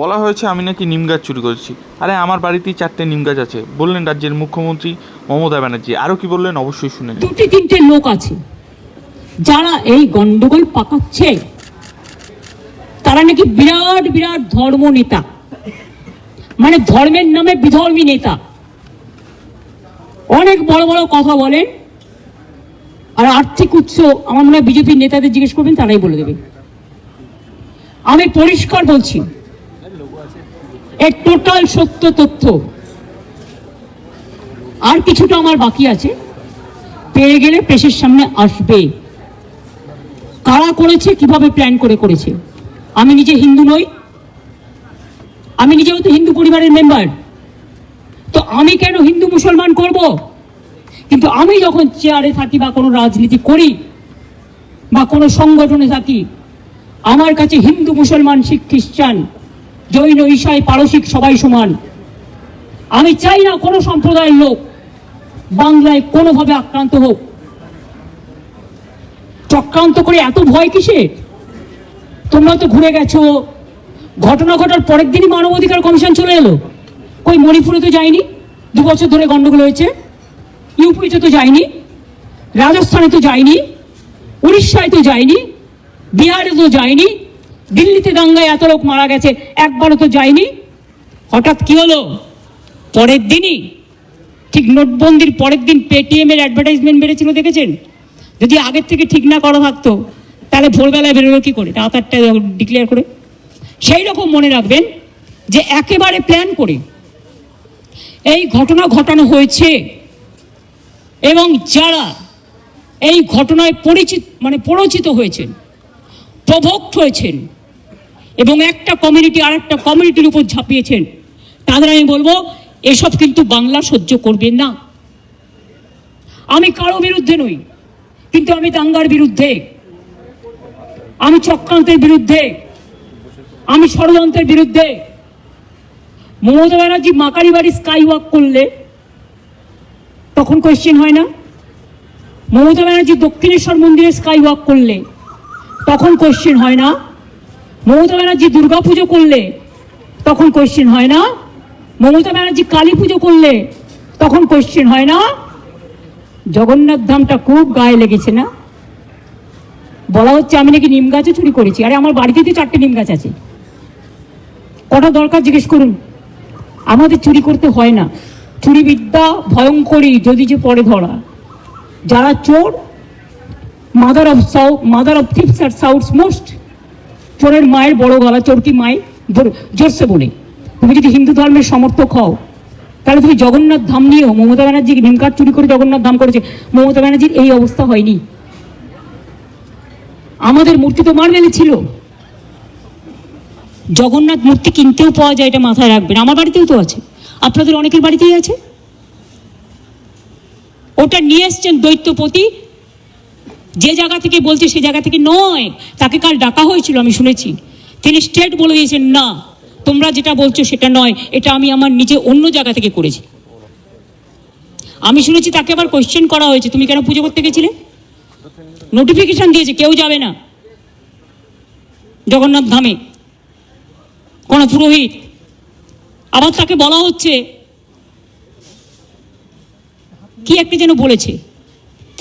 বলা হয়েছে আমি নাকি নিম গাছ চুরি করেছি। আরে, আমার বাড়িতেই চারটে নিম গাছ আছে। বললেন রাজ্যের মুখ্যমন্ত্রী মমতা ব্যানার্জি। আরও কি বললেন? অবশ্যই শুনে দুটি তিনটে লোক আছে। যারা এই গন্ডগোল পাকাচ্ছে, তারা নাকি বিরাট বিরাট ধর্ম নেতা। মানে ধর্মের নামে বিধর্মী নেতা। অনেক বড় বড় কথা বলেন, আর আর্থিক উৎস আমার মনে হয় বিজেপির নেতাদের জিজ্ঞেস করবেন, তারাই বলে দেবে। আমি পরিষ্কার বলছি এর টোটাল সত্য তথ্য। আর কিছুটা আমার বাকি আছে। পেয়ে গেলে প্রেসের সামনে আসবে। কারা করেছে, কীভাবে প্ল্যান করে করেছে? আমি নিজে হিন্দু নই। আমি নিজেও তো হিন্দু পরিবারের মেম্বার তো আমি কেন হিন্দু মুসলমান করব? কিন্তু আমি যখন চেয়ারে থাকি বা কোনো রাজনীতি করি বা কোনো সংগঠনে থাকি, আমার কাছে হিন্দু মুসলমান শিখ খ্রিস্টান জৈন, ঈশাই, পারসিক সবাই সমান। আমি চাই না কোনো সম্প্রদায়ের লোক বাংলায় কোনোভাবে আক্রান্ত হোক। চক্রান্ত করে এত ভয় কিসের তোমরা তো ঘুরে গেছো। ঘটনা ঘটার পরের দিনই মানবাধিকার কমিশন চলে এলো। কই, মণিপুরে তো যায়নি? দু বছর ধরে গন্ডগোল হয়েছে। ইউপিতে তো যায়নি। রাজস্থানে তো যায়নি। উড়িষ্যায় তো যায়নি। বিহারে তো যায়নি। দিল্লিতে দাঙ্গায় এত লোক মারা গেছে, একবারও তো যায়নি। হঠাৎ কি হলো? পরের দিনই, ঠিক নোটবন্দির পরের দিন পেটিএম এর অ্যাডভার্টাইজমেন্ট বেড়েছিল, দেখেছেন? যদি আগের থেকে ঠিক না করা থাকতো, তাহলে ভোরবেলায় বেরোলো কি করে? রাত আটটায় ডিক্লেয়ার করে। সেই রকম মনে রাখবেন যে একেবারে প্ল্যান করে এই ঘটনা ঘটানো হয়েছে এবং যারা এই ঘটনায় পরিচিত মানে পরিচিত হয়েছেন প্রভোক্ট হয়েছেন এবং একটা কমিউনিটি আর একটা কমিউনিটির উপর ঝাঁপিয়েছেন। তাদের আমি বলব, এসব কিন্তু বাংলা সহ্য করবেন না। আমি কারও বিরুদ্ধে নই, কিন্তু আমি দাঙ্গার বিরুদ্ধে, আমি চক্রান্তের বিরুদ্ধে, আমি ষড়যন্ত্রের বিরুদ্ধে। মমতা ব্যানার্জি মাকারি বাড়ি স্কাই ওয়াক করলে তখন কোয়েশ্চেন হয় না? মমতা ব্যানার্জি দক্ষিণেশ্বর মন্দিরে স্কাই ওয়াক করলে তখন কোয়েশ্চেন হয় না? মমতা ব্যানার্জি দুর্গা পুজো করলে তখন কোয়েশ্চেন হয় না? মমতা ব্যানার্জি কালী পুজো করলে তখন কোয়েশ্চেন হয় না? জগন্নাথ ধামটা খুব গায়ে লেগেছে না? বলা হচ্ছে আমি নাকি নিম গাছও চুরি করেছি। আরে আমার বাড়িতে তো চারটে নিম গাছ আছে। কটা দরকার জিজ্ঞেস করুন। আমাদের চুরি করতে হয় না। চুরি বিদ্যা ভয়ঙ্করী যদি যে পরে ধরা। যারা চোর mother of south mother of thieves R south's most চোরের মায়ের বড় গলা চোরকি মায় জোর- জোরসে বলে। তুমি যদি হিন্দু ধর্মের সমর্থক হও, তাহলে তুমি জগন্নাথ ধাম নিয়েও মমতা ব্যানার্জি নিমকার চুরি করে জগন্নাথ ধাম করেছে। মমতা ব্যানার্জির এই অবস্থা হয়নি। আমাদের মূর্তি তো মার্বেলে ছিল। জগন্নাথ মূর্তি কিনতেও পাওয়া যায়, এটা মাথায় রাখবেন। আমার বাড়িতেও তো আছে। আপনাদের অনেকের বাড়িতেই আছে? ওটা নিয়ে এসছেন দৈত্যপতি যে জায়গা থেকে বলছে সে জায়গা থেকে নয়, তাকে কাল ডাকা হয়েছিল, আমি শুনেছি। তিনি স্টেট বলে দিয়েছেন, না, তোমরা যেটা বলছো সেটা নয়, এটা আমি আমার নিজে অন্য জায়গা থেকে করেছি। আমি শুনেছি তাকে আবার কোয়েশ্চেন করা হয়েছে, তুমি কেন পুজো করতে গেছিলে? নোটিফিকেশন দিয়েছে, কেউ যাবে না। জগন্নাথ ধামে, কোনো পুরোহিত। আবার তাকে বলা হচ্ছে, কি একটা যেন বলেছে?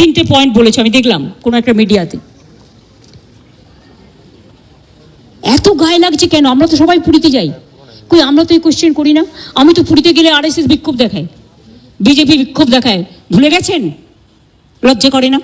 তিনটে পয়েন্ট বলেছে, আমি দেখলাম কোনো একটা মিডিয়াতে। এত গায়ে লাগছে কেন? আমরা তো সবাই পুরীতে যাই। কই, আমরা তো এই কোশ্চেন করি না। আমি তো পুরীতে গেলে আর বিক্ষোভ দেখায় বিজেপি বিক্ষোভ দেখায়। ভুলে গেছেন? লজ্জা করে না?